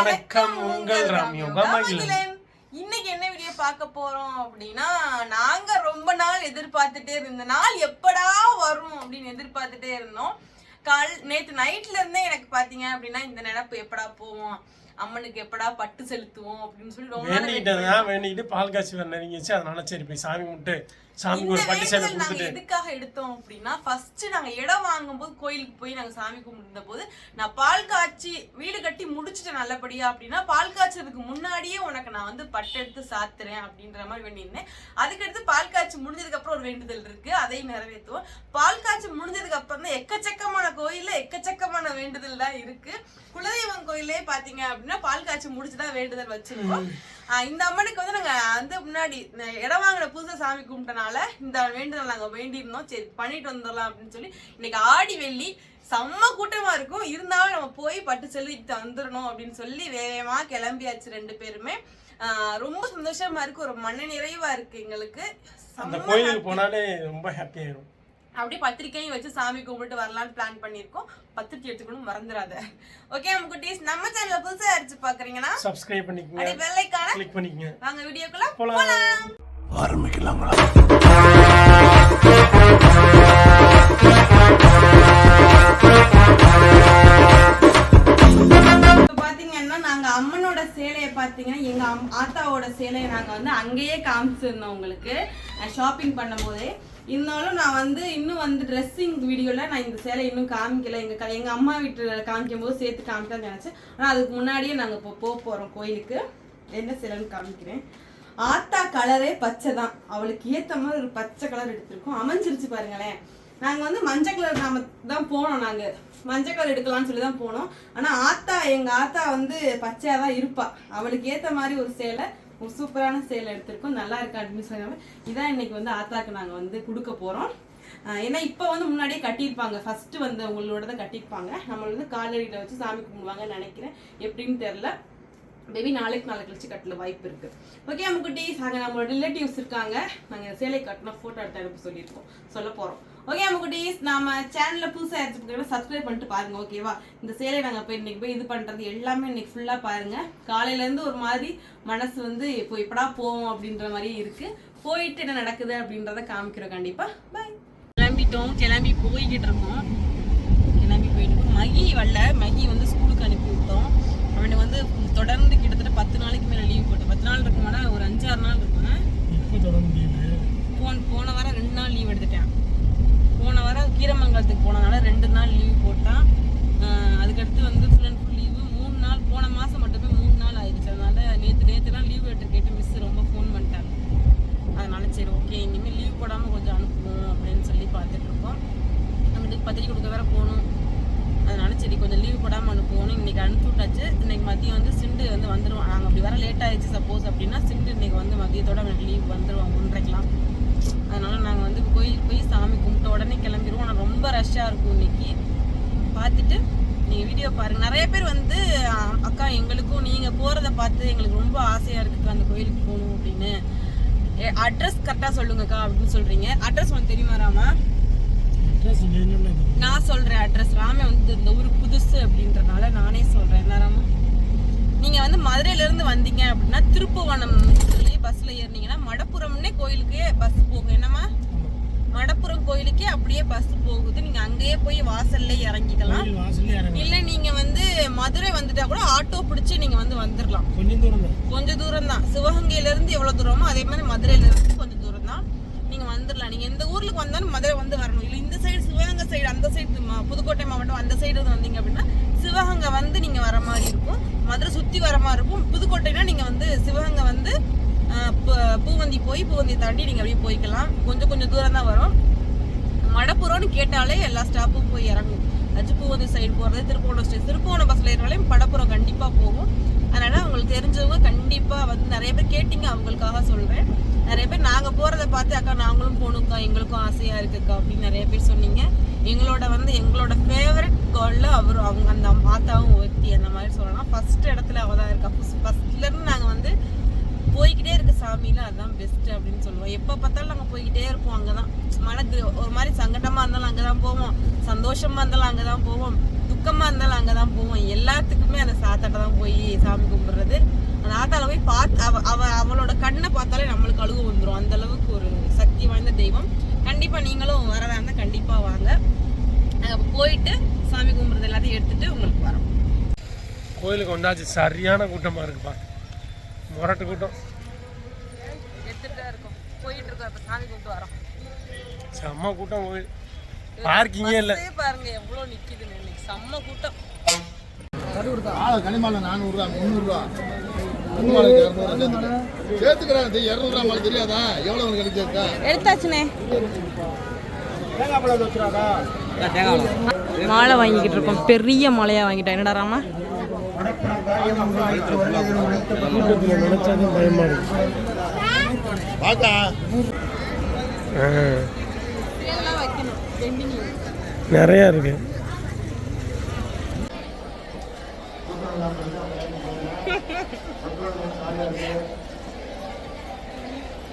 வணக்கம் உங்கள் ரம்யோகா மகிழன் மகிழன். இன்னைக்கு என்ன வீடியோ பார்க்க போறோம் அப்படின்னா நாங்க ரொம்ப நாள் எதிர்பார்த்துட்டே இருந்த நாள் எப்படா வரும் அப்படின்னு எதிர்பார்த்துட்டே இருந்தோம். கால் நேத்து நைட்ல இருந்தே எனக்கு பாத்தீங்க அப்படின்னா இந்த நினைப்பு எப்படா போவோம் அம்மனுக்கு எப்படா பட்டு செலுத்துவோம் அப்படின்னு சொல்லி ரொம்ப நாள் wait வேண்டிக்கிட்டதுதான் வேண்டிக்கிட்டு பால் காய்ச்சி வர நெருங்கிச்சு அதனால சரி போய் சாமி கும்பிட்டு சாமிக்கு ஒரு பட்டு சேலை கொடுத்துட்டு. எதுக்காக எடுத்தோம் அப்படின்னா ஃபர்ஸ்ட் நாங்க இடம் வாங்கும்போது கோயிலுக்கு போய் நாங்க சாமி கும்பிட்டு போது நான் பால் காய்ச்சி வீடு கட்டி முடிச்சிட்டேன் நல்லபடியா அப்படின்னா பால் காய்ச்சதுக்கு முன்னாடியே உனக்கு நான் வந்து பட்டு எடுத்து சாத்துறேன் அப்படின்ற மாதிரி வேண்டியிருந்தேன். அதுக்கடுத்து பால் காய்ச்சி முடிஞ்சதுக்கு அப்புறம் ஒரு வேண்டுதல் இருக்கு அதையும் நிறைவேற்றுவோம். பால் காய்ச்சி முடிஞ்சதுக்கு அப்புறம் தான் எக்கச்சக்கமான கோயில்ல எக்கச்சக்கமான வேண்டுதல் தான் இருக்கு. குலதெய்வம் கோயிலே பாத்தீங்க அப்படின்னா பால் காய்ச்சி முடிச்சுதான் வேண்டுதல் வச்சிருக்கோம். இந்த அம்மனுக்கு வந்து நாங்க வந்து முன்னாடி இடம் வாங்கின புதுசா சாமி கும்பிட்டனால இந்த வேண்டுதல் நாங்க வேண்டியிருந்தோம். சரி பண்ணிட்டு வந்துடலாம் அப்படின்னு சொல்லி இன்னைக்கு ஆடி வெள்ளி செம்ம கூட்டமா இருக்கும். இருந்தாலும் நம்ம போய் பட்டு செலுத்திட்டு வந்துடணும் அப்படின்னு சொல்லி வேகமா கிளம்பியாச்சு ரெண்டு பேருமே. ரொம்ப சந்தோஷமா இருக்கு. ஒரு மன நிறைவா இருக்கு எங்களுக்கு. அந்த கோயிலுக்கு போனாலே ரொம்ப ஹாப்பி அப்படியே பத்திரிக்கையும் வச்சு சாமி கும்பிட்டு வரலாம்னு பிளான் பண்ணியிருக்கோம். பத்திரிக்கை எடுத்துக்கணும் மறந்துடாத ஓகே நம்ம குட்டீஸ் நம்ம சேனல்ல புதுசா அடிச்சு பாக்குறீங்கன்னா சப்ஸ்கிரைப் பண்ணிக்கங்க. அப்படியே வெள்ளைக்கான கிளிக் பண்ணிக்கங்க. வாங்க வீடியோக்குள்ள போலாம். இப்ப பாத்தீங்கன்னா நாங்க அம்மனோட சேலையை பாத்தீங்கன்னா எங்க ஆத்தாவோட சேலையை நாங்க வந்து அங்கேயே காமிச்சிருந்தோம் உங்களுக்கு. ஷாப்பிங் பண்ணும்போதே. இருந்தாலும் நான் வந்து இன்னும் வந்து ட்ரெஸ்ஸிங் வீடியோவில் நான் இந்த சேலை இன்னும் காமிக்கல. எங்கள் க- எங்கள் அம்மா வீட்டில் காமிக்கும் போது சேர்த்து காமிக்கலாம்னு நினச்சேன். ஆனால் அதுக்கு முன்னாடியே நாங்கள் இப்போ போக போகிறோம் கோயிலுக்கு. என்ன சேலைன்னு காமிக்கிறேன். ஆத்தா கலரே பச்சை தான். அவளுக்கு ஏற்ற மாதிரி ஒரு பச்சை கலர் எடுத்திருக்கோம். அமைஞ்சிருச்சு பாருங்களேன். நாங்கள் வந்து மஞ்சள் கலர் நாம தான் போனோம் நாங்கள் மஞ்சள் கலர் எடுக்கலாம்னு சொல்லி தான் போனோம். ஆனால் ஆத்தா எங்கள் ஆத்தா வந்து பச்சையாக தான் இருப்பாள் அவளுக்கு ஏற்ற மாதிரி ஒரு சேலை சூப்பரான சேலை எடுத்திருக்கோம். நல்லா இருக்கு அட்மிஷன் இதான் இன்னைக்கு வந்து ஆத்தாக்கு நாங்க வந்து கொடுக்க போறோம். ஏன்னா இப்போ வந்து முன்னாடியே கட்டியிருப்பாங்க. ஃபர்ஸ்ட் வந்து உங்களோட தான் கட்டியிருப்பாங்க. நம்மள வந்து காலடியில் வச்சு சாமி கும்பிடுவாங்கன்னு நினைக்கிறேன். எப்படின்னு தெரியல. மேபி நாளைக்கு நாளை கழிச்சு கட்டல வாய்ப்பு இருக்கு. ஓகே நம்ம குட்டீஸ் அங்கே நம்மளோட ரிலேட்டிவ்ஸ் இருக்காங்க. நாங்கள் சேலை கட்டின ஃபோட்டோ எடுத்து அனுப்ப சொல்லியிருக்கோம். சொல்ல போகிறோம் ஓகே நம்ம குட்டீஸ் நம்ம சேனலில் புதுசாக எடுத்து சப்ஸ்கிரைப் பண்ணிட்டு பாருங்க ஓகேவா இந்த சேலை நாங்கள் போய் இன்னைக்கு போய் இது பண்ணுறது எல்லாமே இன்னைக்கு ஃபுல்லாக பாருங்க. காலையிலேருந்து ஒரு மாதிரி மனசு வந்து இப்போ எப்படா போவோம் அப்படின்ற மாதிரி இருக்கு. போயிட்டு என்ன நடக்குது அப்படின்றத காமிக்கிறோம் கண்டிப்பாக பாய் கிளம்பிட்டோம். கிளம்பி போய்கிட்டு இருக்கோம். கிளம்பி போயிட்டு இருக்கோம். மகி வரல. மகி வந்து ஸ்கூலுக்கு அனுப்பி விட்டோம். அவனுக்கு வந்து தொடர்ந்து கிட்டத்தட்ட பத்து நாளைக்கு மேலே லீவ் போட்டேன் பத்து நாள் இருக்குமாடா? ஒரு அஞ்சாறு நாள் இருக்குமா இப்போ தொடர்ந்து leave. போன போன வாரம் ரெண்டு நாள் லீவ் எடுத்துட்டேன். போன வாரம் கீரமங்கலத்துக்கு போனனால ரெண்டு நாள் லீவ் போட்டான். அதுக்கடுத்து வந்து ஃபுல் அண்ட் ஃபுல் லீவு மூணு நாள் போன மாதம் மட்டுமே மூணு நாள் ஆயிடுச்சு. அதனால நேற்று நேற்றுலாம் லீவ் லெட்டர் கேட்டு மிஸ் ரொம்ப ஃபோன் பண்ணிட்டாங்க. அதனால சரி ஓகே இனிமேல் லீவ் போடாமல் கொஞ்சம் அனுப்புவோம் அப்படின்னு சொல்லி பார்த்துட்டு இருக்கோம். நம்மளுக்கு பத்திரிக்கை கொடுக்க வேற போகணும். அதனால சரி கொஞ்சம் லீவ் போடாமல் அனுப்புவோம் இன்னைக்கு அனுப்பி விட்டாச்சு இன்னைக்கு மதியம் வந்து சிண்டு வந்து வந்துடுவான் நாங்கள் அப்படி வர லேட் ஆயிடுச்சு சப்போஸ் அப்படின்னா சிண்டு இன்னைக்கு வந்து மதியத்தோட அவனுக்கு லீவ் வந்துடுவோம் ஒன்றரைக்கெலாம் அதனால நாங்கள் வந்து கோயில் போய் சாமி கும்பிட்ட உடனே கிளம்பிடுவோம் ஆனால் ரொம்ப ரஷ்ஷாக இருக்கும் இன்னைக்கு. பார்த்துட்டு நீங்கள் வீடியோ பாருங்கள் நிறைய பேர் வந்து அக்கா எங்களுக்கும் நீங்கள் போகிறத பார்த்து எங்களுக்கு ரொம்ப ஆசையாக இருக்குக்கா அந்த கோயிலுக்கு போகணும் அப்படின்னு. அட்ரஸ் கரெக்டாக சொல்லுங்கக்கா அப்படின்னு சொல்கிறீங்க அட்ரஸ் உங்களுக்கு தெரியுமா ராமா? நான் சொல்கிறேன் அட்ரஸ். ராமே வந்து இந்த ஊர் புதுசு அப்படின்றனால நானே சொல்கிறேன் என்ன ராமா? நீங்கள் வந்து மதுரையிலேருந்து வந்தீங்க அப்படின்னா திருப்புவனம் பஸ்ஸில் ஏறினீங்கன்னா மடப்புறம்னே கோயிலுக்கே பஸ் போகும். என்னம்மா? மடப்புறம் கோயிலுக்கே அப்படியே பஸ் போகுது. நீங்க அங்கேயே போய் வாசல்ல இறங்கிக்கலாம். இல்ல நீங்க வந்து மதுரை வந்துட்டா கூட ஆட்டோ பிடிச்சு நீங்க வந்து வந்துடலாம் கொஞ்சம் தூரம் தான். கொஞ்சம் தூரம் தான். சிவகங்கையில இருந்து எவ்வளவு தூரமோ அதே மாதிரி மதுரையில இருந்து கொஞ்சம் தூரம் தான் நீங்க வந்துடலாம் நீங்க எந்த ஊருக்கு வந்தாலும் மதுரை வந்து வரணும். இல்ல சைடு சிவகங்கை சைடு அந்த சைடு புதுக்கோட்டை மாவட்டம் அந்த சைடு வந்தீங்க அப்படின்னா சிவகங்கை வந்து நீங்கள் வர மாதிரி இருக்கும். மதுரை சுற்றி வர மாதிரி இருக்கும். புதுக்கோட்டைனா நீங்கள் வந்து சிவகங்கை வந்து பூவந்தி போய் பூவந்தி தாண்டி நீங்கள் அப்படியே போய்க்கலாம். கொஞ்சம் கொஞ்சம் தூரம் தான் வரும். மடப்புறம்னு கேட்டாலே எல்லா ஸ்டாப்பும் போய் இறங்கும். அச்சு பூவந்தி சைடு போகிறது திருப்போணம் ஸ்டே திருப்போணம் பஸ்ஸில் ஏறினாலே மடப்புறம் கண்டிப்பாக போகும். அதனால் அவங்களுக்கு தெரிஞ்சவங்க கண்டிப்பாக வந்து நிறைய பேர் கேட்டிங்க அவங்களுக்காக சொல்கிறேன் நிறைய பேர் நாங்கள் போகிறத பார்த்து அக்கா நாங்களும் போகணுக்கா எங்களுக்கும் ஆசையாக இருக்குக்கா அப்படின்னு நிறைய பேர் சொன்னீங்க. எங்களோட வந்து எங்களோட ஃபேவரட் கேர்ளில் அவர் அவங்க அந்த மாத்தாவும் ஒருத்தி அந்த மாதிரி சொல்லலாம். ஃபர்ஸ்ட் இடத்துல அவள் தான் இருக்கா ஃபஸ்ட்லேருந்து நாங்கள் வந்து போய்கிட்டே இருக்க சாமியில். அதுதான் பெஸ்ட் அப்படின்னு சொல்லுவோம். எப்போ பார்த்தாலும் நாங்கள் போய்கிட்டே இருப்போம் அங்கே தான் மனது ஒரு மாதிரி சங்கடமாக இருந்தாலும் அங்கே தான் போவோம். சந்தோஷமாக இருந்தாலும் அங்கே தான் போவோம். துக்கமா இருந்தாலும் அங்கே தான் போவோம். எல்லாத்துக்குமே அந்த சாத்தாட்ட தான் போய் சாமி கும்பிடுறது. அந்த ஆத்தால போய் பார்த்து அவ அவ அவளோட கண்ணை பார்த்தாலே நம்மளுக்கு அழுகு வந்துடும் அந்த அளவுக்கு ஒரு சக்தி வாய்ந்த தெய்வம். கண்டிப்பா நீங்களும் வரதா இருந்தா கண்டிப்பா வாங்க. நாங்க அப்ப போயிட்டு சாமி கும்பிடுறது எல்லாத்தையும் எடுத்துட்டு உங்களுக்கு வரோம். கோயிலுக்கு வந்தாச்சு. சரியான கூட்டமாக இருக்குப்பா. முரட்டு கூட்டம். எடுத்துட்டு தான் இருக்கோம். போயிட்டு இருக்கோம். இப்ப சாமி கும்பிட்டு வரோம். செம்ம கூட்டம் கோயில். பார்க்கிங்கே இல்லை. பாருங்க எவ்வளவு நிக்குதுன்னு. இன்னைக்கு செம்ம கூட்டம். ஆளு கனிமாலை நானூறுரூவா முந்நூறுரூவா. கனிமாலை இரநூறுவா மாலை தெரியாதா? எவ்வளோ கிடைச்சிருக்கா எடுத்தாச்சுனே. மாலை வாங்கிக்கிட்டு இருக்கோம். பெரிய மாலையா வாங்கிட்டேன். என்னடா ராமா? பார்த்தா நிறையா இருக்கு.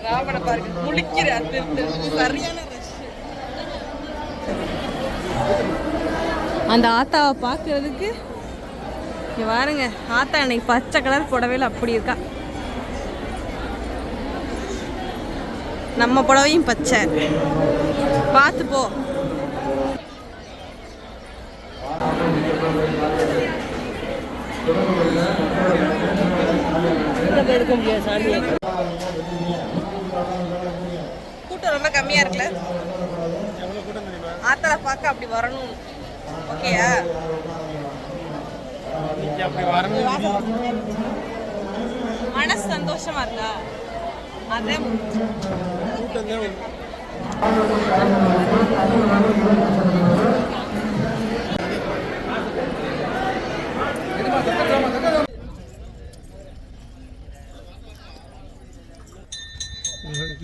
ராவண சரியான அந்த ஆத்தாவை பார்க்கறதுக்கு இங்கே பாருங்க ஆத்தா இன்னைக்கு பச்சை கலர் புடவையில அப்படி இருக்கா. நம்ம புடவையும் பச்சை. பார்த்து போ. எடுக்க முடியாது சாமியை கூட்டம் ரொம்ப கம்மியா இருக்குல்ல? ஆத்தால பார்க்க அப்படி வரணும். ஓகேயா இன்னைக்கு அப்படி வரணும் மனசு சந்தோஷமா இருக்கா? அதே கூட்டம்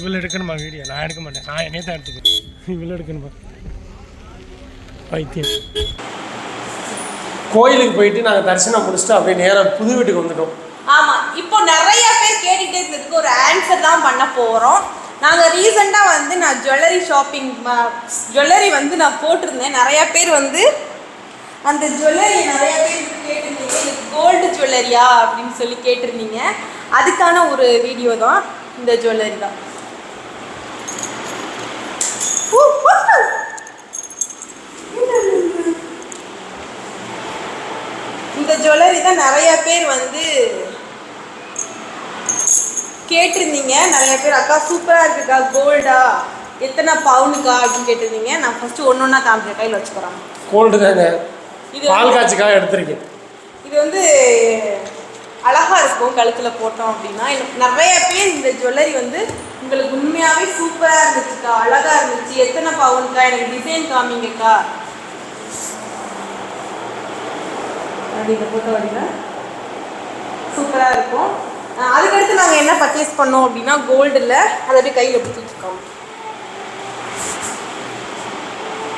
இவ்வளோ எடுக்கணுமா வீடியோ? நான் எடுக்க மாட்டேன். நான் என்னைய தான் எடுத்துக்கிறேன். இவ்வளோ எடுக்கணுமா பைத்தியம். கோயிலுக்கு போயிட்டு நாங்கள் தரிசனம் முடிச்சுட்டு அப்படியே நேரம் புது வீட்டுக்கு வந்துட்டோம். ஆமா இப்போ நிறைய பேர் கேட்டுட்டே இருந்ததுக்கு ஒரு ஆன்சர் தான் பண்ண போறோம். நாங்க ரீசெண்டா வந்து நான் ஜுவல்லரி ஷாப்பிங் ஜுவல்லரி வந்து நான் போட்டிருந்தேன். நிறைய பேர் வந்து அந்த ஜுவல்லரி நிறைய பேர் கேட்டிருந்தீங்க எனக்கு கோல்டு ஜுவல்லரியா அப்படின்னு சொல்லி கேட்டிருந்தீங்க. அதுக்கான ஒரு வீடியோ தான் இந்த ஜுவல்லரி தான். இந்த ஜுவல்லரி தான் நிறைய பேர் வந்து கேட்டிருந்தீங்க. நிறைய பேர் அக்கா சூப்பராக இருக்குக்கா கோல்டா. எத்தனை பவுனுக்கா? அப்படின்னு கேட்டிருந்தீங்க. நான் ஃபர்ஸ்ட் ஒன்று ஒன்றா காமிக்கிறேன் கையில் வச்சுக்கிறேன். கோல்டு தானே இது பால் காய்ச்சிக்காக எடுத்திருக்கேன். இது வந்து அழகா இருக்கும் கழுத்துல போட்டோம் அப்படின்னா. எனக்கு நிறைய பேர் இந்த ஜுவல்லரி வந்து உங்களுக்கு உண்மையாகவே சூப்பராக இருந்துச்சுக்கா அழகாக இருந்துச்சு. எத்தனை பவுன்க்கா எனக்கு டிசைன் காமிங்கக்கா? அப்படி இந்த போட்டோ அப்படின்னா சூப்பராக இருக்கும். அதுக்கடுத்து நாங்கள் என்ன பர்ச்சேஸ் பண்ணோம் அப்படின்னா கோல்டில் அதை அப்படியே கையில் பிடிச்சி வச்சுக்கோம்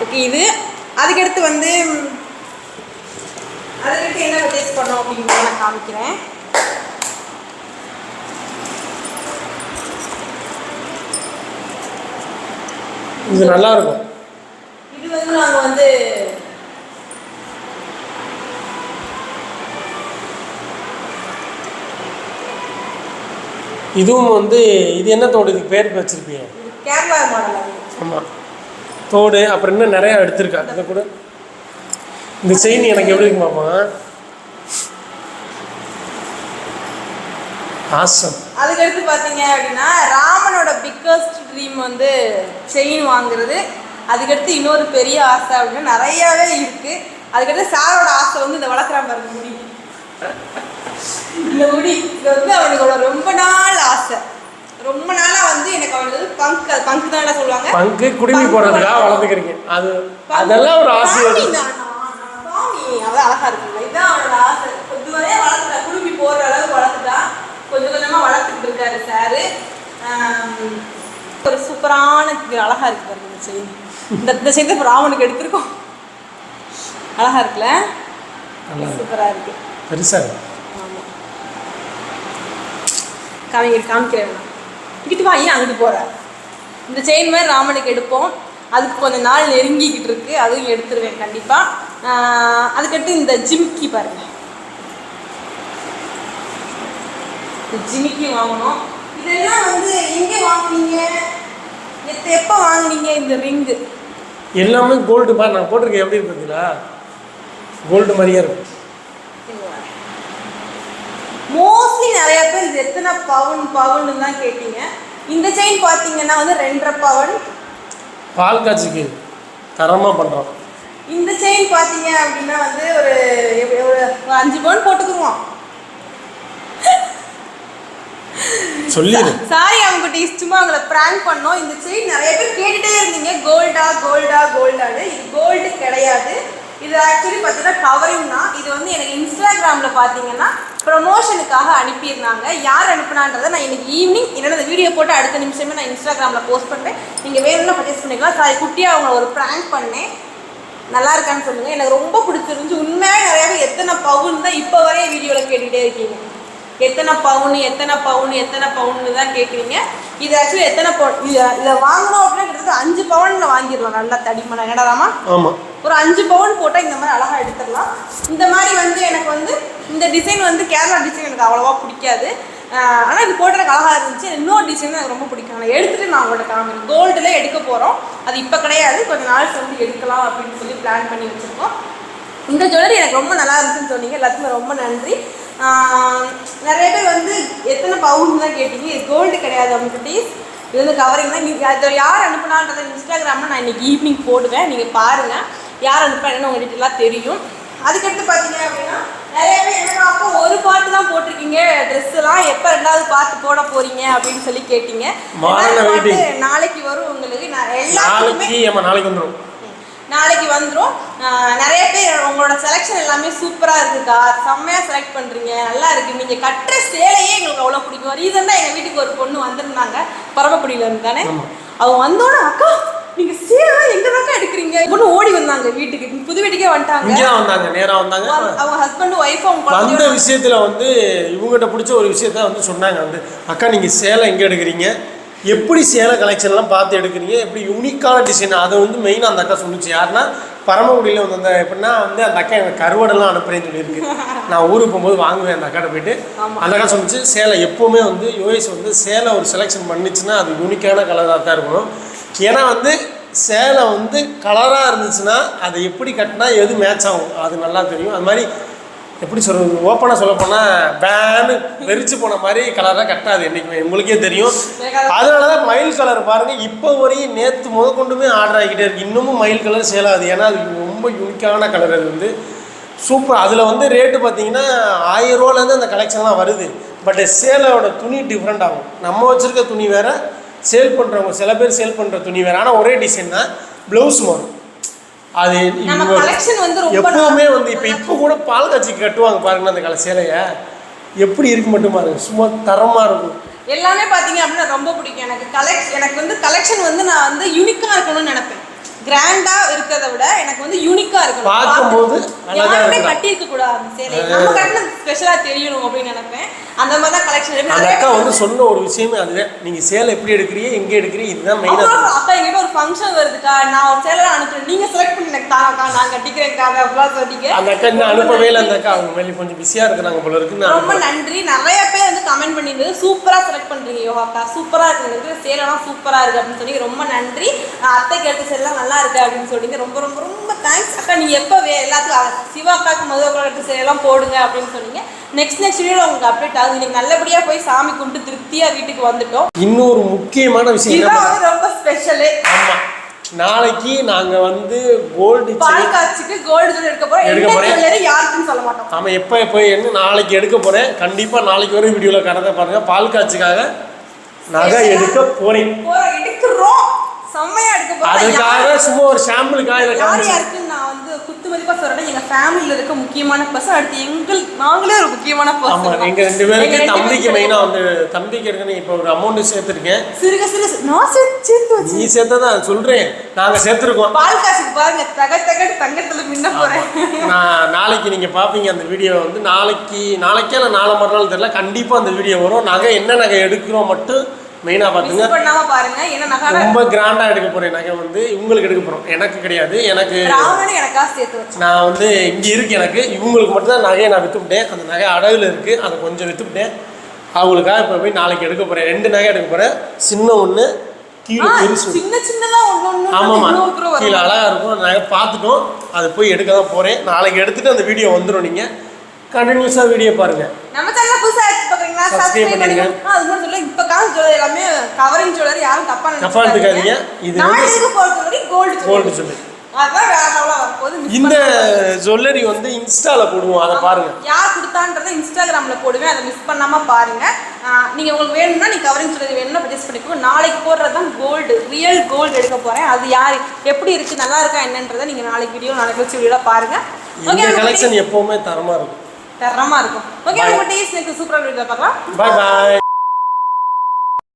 ஓகே இது. அதுக்கடுத்து வந்து அதுக்கடுத்து என்ன பர்ச்சேஸ் பண்ணோம் அப்படின்னு நான் காமிக்கிறேன். இது நல்லா இருக்கும் இது வந்து நாங்க வந்து இதுவும் வந்து இது என்ன தோடு? இதுக்கு பேர் வச்சிருப்பீங்க கேரளா மாடல்? ஆமாம் தோடு அப்புறம் இன்னும் நிறையா எடுத்திருக்கா இதை கூட. இந்த செயின் எனக்கு எப்படி இருக்கு பாப்பா ஆசம் அதுக்கடுத்து பார்த்தீங்க அப்படின்னா ராமனோட பிக்கஸ்ட் ட்ரீம் வந்து செயின் வாங்குறது. அதுக்கடுத்து இன்னொரு பெரிய ஆசை அப்படின்னு நிறையாவே இருக்கு. அதுக்கடுத்து சாரோட ஆசை வந்து இந்த வளர்க்குறான் பாருங்க முடி. இந்த முடி இது வந்து அவனுக்கு ரொம்ப நாள் ஆசை. ரொம்ப நாளா வந்து எனக்கு அவனுக்கு வந்து பங்க் பங்க் தான் சொல்லுவாங்க. பங்கு குடுமி போடுறதுக்காக வளர்த்துக்கிறீங்க. அது அதெல்லாம் ஒரு ஆசை அழகா இருக்குல்ல இதுதான் அவனோட ஆசை. இதுவரையே வளர்த்துட்டா குடுமி போடுற அளவுக்கு வளர்த்துட்டா கொஞ்சம் கொஞ்சமா வளர்த்துட்டு இருக்காரு சாரு ஒரு சூப்பரான அழகா இருக்கு பாருங்க இந்த செயின். இந்த இந்த செயின் இப்போ ராமனுக்கு எடுத்திருக்கோம். அழகா இருக்குல்ல? இருக்கு. சூப்பரா இருக்கு. பெருசா இருக்கு. ஆமா. காமிங்க காமிக்கிறேன். இங்கிட்டு வா ஏன் அங்கிட்டு போற? இந்த செயின் மாதிரி ராமனுக்கு எடுப்போம். அதுக்கு கொஞ்சம் நாள் நெருங்கிக்கிட்டு இருக்கு. அதுவும் எடுத்துருவேன் கண்டிப்பா. ஆஹ் அதுக்கடுத்து இந்த ஜிம்கி பாருங்க. இந்த ஜிமிக்கி வாங்கணும். இதெல்லாம் வந்து எங்கே வாங்குனீங்க? எப்போ வாங்குனீங்க இந்த ரிங்கு? எல்லாமே கோல்டு மாதிரி நான் போட்டிருக்கேன். எப்படி இருக்கு பார்த்தீங்களா கோல்டு மாதிரியே இருக்கும். மோஸ்ட்லி நிறைய பேர் இது எத்தனை பவுன் பவுன் தான் கேட்டீங்க. இந்த செயின் பார்த்தீங்கன்னா வந்து ரெண்டரை பவுன். பால் காய்ச்சிக்கு தரமாக பண்ணுறோம் இந்த செயின் பார்த்தீங்க அப்படின்னா வந்து ஒரு ஒரு அஞ்சு பவுன் போட்டுக்குவோம். சொல்லிடு சாரி அவங்க டீஸ் சும்மா அவங்கள பிராங்க் பண்ணோம். இந்த செயின் நிறைய பேர் கேட்டுட்டே இருந்தீங்க. கோல்டா கோல்டா கோல்டான்னு இது கோல்டு கிடையாது. இது ஆக்சுவலி பார்த்தீங்கன்னா கவரிங் தான். இது வந்து எனக்கு இன்ஸ்டாகிராமில் பார்த்தீங்கன்னா ப்ரொமோஷனுக்காக அனுப்பியிருந்தாங்க. யார் அனுப்புனான்றதை நான் இன்னைக்கு ஈவினிங் என்னோட வீடியோ போட்டு அடுத்த நிமிஷமே நான் இன்ஸ்டாகிராமில் போஸ்ட் பண்ணுறேன் நீங்கள் வேணும்னா பர்ச்சேஸ் பண்ணிக்கலாம். சாரி குட்டியாக அவங்கள ஒரு ப்ராங்க் பண்ணேன். நல்லா இருக்கான்னு சொல்லுங்கள் எனக்கு ரொம்ப பிடிச்சிருந்துச்சு. உண்மையாக நிறையாவே எத்தனை பவுன் தான் இப்போ வரையும் வீடியோவில் கேட்டுக்கிட்டே இருக்கீங்க. எத்தனை பவுன் எத்தனை பவுன் எத்தனை பவுன்னு தான் கேட்குறீங்க இது ஆக்சுவலி எத்தனை பவுன் இதை இதை வாங்கணும் அப்படின்னா கிட்டத்தட்ட அஞ்சு பவுனில் வாங்கிடலாம் நல்லா தடிமனா. என்னடாமா ஆமாம் ஒரு அஞ்சு பவுன் போட்டால் இந்த மாதிரி அழகாக எடுத்துடலாம். இந்த மாதிரி வந்து எனக்கு வந்து இந்த டிசைன் வந்து கேரளா டிசைன் எனக்கு அவ்வளோவா பிடிக்காது. ஆனால் இது போட்டு எனக்கு அழகாக இருந்துச்சு. இன்னொரு டிசைன் எனக்கு ரொம்ப பிடிக்கும். நான் எடுத்துகிட்டு நான் உங்கள்கிட்ட காமிக்கிறேன். கோல்டில் எடுக்க போகிறோம் அது இப்போ கிடையாது. கொஞ்சம் நாள் வந்து எடுக்கலாம் அப்படின்னு சொல்லி பிளான் பண்ணி வச்சுருக்கோம். இந்த ஜுவல்லரி எனக்கு ரொம்ப நல்லா இருந்துச்சுன்னு சொன்னீங்க. எல்லாத்துக்குமே ரொம்ப நன்றி. நிறைய பேர் வந்து எத்தனை பவுன் தான் கேட்டீங்க. இது கோல்டு கிடையாது அவங்க இது வந்து கவரிங் தான். நீங்கள் அதை யார் அனுப்புனான்றதை இன்ஸ்டாகிராமில் நான் இன்னைக்கு ஈவினிங் போடுவேன். நீங்கள் பாருங்கள் யார் அனுப்புறேன்னு உங்கள் டீட்டெயிலாக தெரியும். அதுக்கடுத்து பார்த்தீங்க அப்படின்னா நிறைய பேர் என்ன அப்போ ஒரு பாட்டு தான் போட்டிருக்கீங்க. ட்ரெஸ் எல்லாம் எப்போ ரெண்டாவது பாட்டு போட போறீங்க அப்படின்னு சொல்லி கேட்டீங்க. நாளைக்கு வரும் உங்களுக்கு. நான் ஆமாம் நாளைக்கு வந்துடும் நாளைக்கு வந்துடும் நிறைய பேர் உங்களோட செலெக்ஷன் எல்லாமே சூப்பராக இருக்குக்கா. செம்மையாக செலக்ட் பண்ணுறீங்க நல்லா இருக்கு. நீங்கள் கட்டுற சேலையே எங்களுக்கு அவ்வளோ பிடிக்கும். ரீசெண்டாக எங்கள் வீட்டுக்கு ஒரு பொண்ணு வந்திருந்தாங்க. பரமக்குடியில இருந்து தானே. அவங்க வந்தோடனே அக்கா நீங்கள் சேலைலாம் எங்கே தாக்கா எடுக்கிறீங்க? பொண்ணு ஓடி வந்தாங்க வீட்டுக்கு. புது வீட்டுக்கே வந்துட்டாங்க. இங்கே வந்தாங்க. நேராக வந்தாங்க. அவங்க- ஹஸ்பண்ட் ஒய்ஃப் அவங்க வந்த குழந்தையோட விஷயத்தில் வந்து இவங்ககிட்ட பிடிச்ச ஒரு விஷயத்த வந்து சொன்னாங்க. வந்து அக்கா நீங்கள் சேலை எங்கே எடுக்கிறீங்க? எப்படி சேலை கலெக்ஷன்லாம் பார்த்து எடுக்கிறீங்க? எப்படி யூனிக்கான டிசைன் அதை வந்து மெயினாக அந்த அக்கா சொன்னுச்சு யாருன்னா பரமக்குடியில் வந்து அந்த எப்படின்னா வந்து அந்த அக்கா எனக்கு கருவாடெல்லாம் அனுப்புறேன்னு சொல்லியிருக்கு. நான் ஊருக்கு போகும்போது வாங்குவேன் அந்த அக்காட்ட போயிட்டு. அந்த அக்கா சொன்னுச்சு சேலை எப்போவுமே வந்து யோஎஸ் வந்து சேலை ஒரு செலெக்ஷன் பண்ணுச்சுன்னா அது யூனிக்கான கலராக தான் இருக்கணும். ஏன்னா வந்து சேலை வந்து கலராக இருந்துச்சுன்னா அதை எப்படி கட்டினா எது மேட்ச் ஆகும்? அது நல்லா தெரியும். அது மாதிரி எப்படி சொல்கிறது ஓப்பனாக சொல்ல போனால் பேனு வெறிச்சு போன மாதிரி கலராக கட்டாது என்றைக்குமே. உங்களுக்கே தெரியும். அதனால தான் மயில் கலர் பாருங்கள் இப்போ வரையும் நேற்று முத கொண்டுமே ஆர்டர் ஆகிக்கிட்டே இருக்குது இன்னமும் மயில் கலர் சேலாது ஏன்னா அது ரொம்ப யூனிக்கான கலர் அது வந்து. சூப்பர் அதில் வந்து ரேட்டு பார்த்தீங்கன்னா ஆயிரம் ரூபாலேருந்து அந்த கலெக்ஷன்லாம் வருது. பட் சேலோட துணி டிஃப்ரெண்ட் ஆகும். நம்ம வச்சுருக்க துணி வேறு சேல் பண்ணுறவங்க சில பேர் சேல் பண்ணுற துணி வேறு. ஆனால் ஒரே டிசைன் தான். ப்ளவுஸ் மாறும். அது நம்ம இவங்க- collection வந்து ரொம்ப எப்பவுமே வந்து இப்போ இப்போ கூட பால் காய்ச்சி கட்டுவாங்க பாருங்க அந்த கலை சேலையை. எப்படி இருக்கு மட்டும் பாருங்க. சும்மா தரமாக இருக்கும். எல்லாமே பார்த்தீங்க அப்படின்னா ரொம்ப பிடிக்கும். எனக்கு கலெக்ஷன் எனக்கு வந்து கலெக்ஷன் வந்து நான் வந்து யூனிக்காக இருக்கணும்னு நினைப்பேன். கிராண்டா இருக்கிறத விட எனக்கு வந்து யூனிக்கா இருக்கணும். பார்க்கும்போது யாருமே இருக்கலாம். கட்டி இருக்க கூடாது சேலை நம்ம கட்டினது ஸ்பெஷலா தெரியணும் அப்படின்னு நினைப்பேன். அந்த மாதிரி தான் கலெக்ஷன் அந்த அக்கா வந்து சொன்ன ஒரு விஷயமே அதுதான் நீங்க சேலை எப்படி எடுக்கிறீங்க எங்க எடுக்கிறீங்க இதுதான் மெயினாக அக்கா எங்கிட்ட ஒரு ஃபங்க்ஷன் வருதுக்கா. நான் ஒரு சேலை அனுப்புறேன். நீங்க செலக்ட் பண்ணி எனக்கு தாங்கக்கா நான் கட்டிக்கிறேன்க்கா அப்படிலாம் சொன்னீங்க. அந்த அக்கா இன்னும் அனுப்பவே இல்லை. அந்த அக்கா அவங்க மேலே கொஞ்சம் பிஸியாக இருக்கிறாங்க போல இருக்கு. ரொம்ப நன்றி. நிறைய பேர் வந்து கமெண்ட் பண்ணியிருந்தது. சூப்பரா செலக்ட் பண்றீங்க யோகாக்கா சூப்பரா இருக்கு எனக்கு சேலெல்லாம் சூப்பரா இருக்கு அப்படின்னு சொல்லி ரொம்ப நன்றி. நான் அத்தைக்கு எடுத்த சேலாம் நல்லா இருக்கு அப்படின்னு சொல்லிங்க ரொம்ப ரொம்ப ரொம்ப தேங்க்ஸ் அக்கா நீங்க எப்போ வே எல்லாத்துக்கும் சிவா அக்காக்கு மதுரை அக்கா எடுத்த சேலாம் போடுங்க அப்படின்னு சொன்னீங்க. நெக்ஸ்ட் நெக்ஸ்ட் வீடியோவில் உங்களுக்கு அப்டேட் ஆகுது. இன்னைக்கு நல்லபடியா போய் சாமி கும்பிட்டு திருப்தியா வீட்டுக்கு வந்துட்டோம். இன்னொரு முக்கியமான விஷயம் வந்து ரொம்ப ஸ்பெஷலு ஆமா நாளைக்கு நாங்க வந்து கோல்டு பால் காய்ச்சிட்டு கோல்டு எடுக்க போறோம். எடுக்க போறேன். யாருக்குன்னு சொல்ல மாட்டோம். ஆமா எப்போ எப்போ என்ன நாளைக்கு எடுக்க போறேன். கண்டிப்பா நாளைக்கு வரை வீடியோவில் கடந்த பாருங்க. பால் காய்ச்சிக்காக நகை எடுக்க போறேன். எடுக்கிறோம். செம்மையா எடுக்க அதுக்காக சும்மா ஒரு சாம்பிளுக்காக இதை யார் காமிச்சு யாருக்குன்னு நான் வந்து குத்து மதிப்பா சொல்றேன். எங்க ஃபேமிலில இருக்க முக்கியமான பர்சன் அடுத்து எங்கள் நாங்களே ஒரு முக்கியமான ஆமா பர்சன் எங்க ரெண்டு பேருக்கு தம்பிக்கு மெயினா வந்து தம்பிக்கு எடுக்கணும் இப்போ ஒரு அமௌண்ட் சேர்த்துருக்கேன். சிறுக சிறுக நான் சேர்த்து சேர்த்து வச்சு. நீ சேர்த்ததான் சொல்றேன். நாங்க சேர்த்துருக்கோம். பால் காசுக்கு பாருங்க. தக தக தங்கத்துல மின்ன போறேன். நான் நாளைக்கு நீங்க பாப்பீங்க அந்த வீடியோ வந்து. நாளைக்கு நாளைக்கே இல்லை நாளை மறுநாள் தெரியல. கண்டிப்பா அந்த வீடியோ வரும். நகை என்ன நகை எடுக்கிறோம் மட்டும் மெயினா பாத்துங்க. மிஸ் பண்ணாம பாருங்க. ஏன்னா நகான ரொம்ப கிராண்டா எடுக்க போறேன். நகை வந்து உங்களுக்கு எடுக்க போறோம். எனக்கு கிடையாது. எனக்கு சேர்த்து வச்சு. நான் வந்து இங்க இருக்கு எனக்கு. இவங்களுக்கு மட்டும் தான் நகையை நான் வித்துவிட்டேன். அந்த நகை அடகுல இருக்கு. அதை கொஞ்சம் வித்துவிட்டேன். அவங்களுக்காக இப்போ போய் நாளைக்கு எடுக்க போகிறேன் ரெண்டு நகை எடுக்க போகிறேன் சின்ன ஒன்று கீழே பெருசு. சின்ன சின்னதா ஒண்ணு கீழே. அழகாக இருக்கும். நகை பார்த்துட்டோம். அது போய் எடுக்க தான் போகிறேன் நாளைக்கு எடுத்துட்டு அந்த வீடியோ வந்துடும் நீங்கள் கண்டினியூஸாக வீடியோ பாருங்கள் நம்ம சேனல் புதுசா சப்ஸ்கிரைப். பண்ணுங்க. அது மட்டும் காசு ஜுவல்லரி எல்லாமே கவரிங் ஜுவல்லரி யாரும் தப்பா தப்பா எடுத்துக்காதீங்க. இது நாளைக்கு போறது ஜுவல்லரி கோல்டு கோல்டு miss இந்த ஜுவல்லரி வந்து இன்ஸ்டாவில் போடுவோம் அதை பாருங்கள் யார் கொடுத்தான்றத இன்ஸ்டாகிராம்ல போடுவேன் அதை மிஸ் பண்ணாம பாருங்க. நீங்க உங்களுக்கு வேணும்னா நீ கவரிங் ஜுவல்லரி வேணும்னா பர்ச்சேஸ் பண்ணிக்கோங்க. நாளைக்கு போடுறது தான் கோல்டு ரியல் கோல்டு எடுக்க போறேன். அது யார் எப்படி இருக்கு நல்லா இருக்கா என்னன்றதை நீங்க நாளைக்கு வீடியோ நாளைக்கு வச்சு வீடியோ பாருங்க. இந்த கலெக்ஷன் எப்போவுமே தரமாக இருக்கும். தரமா இருக்கும். ஓகே உங்க டேஸ்ட் சூப்பரா வீடியோ பார்க்கலாம். பாய் பாய்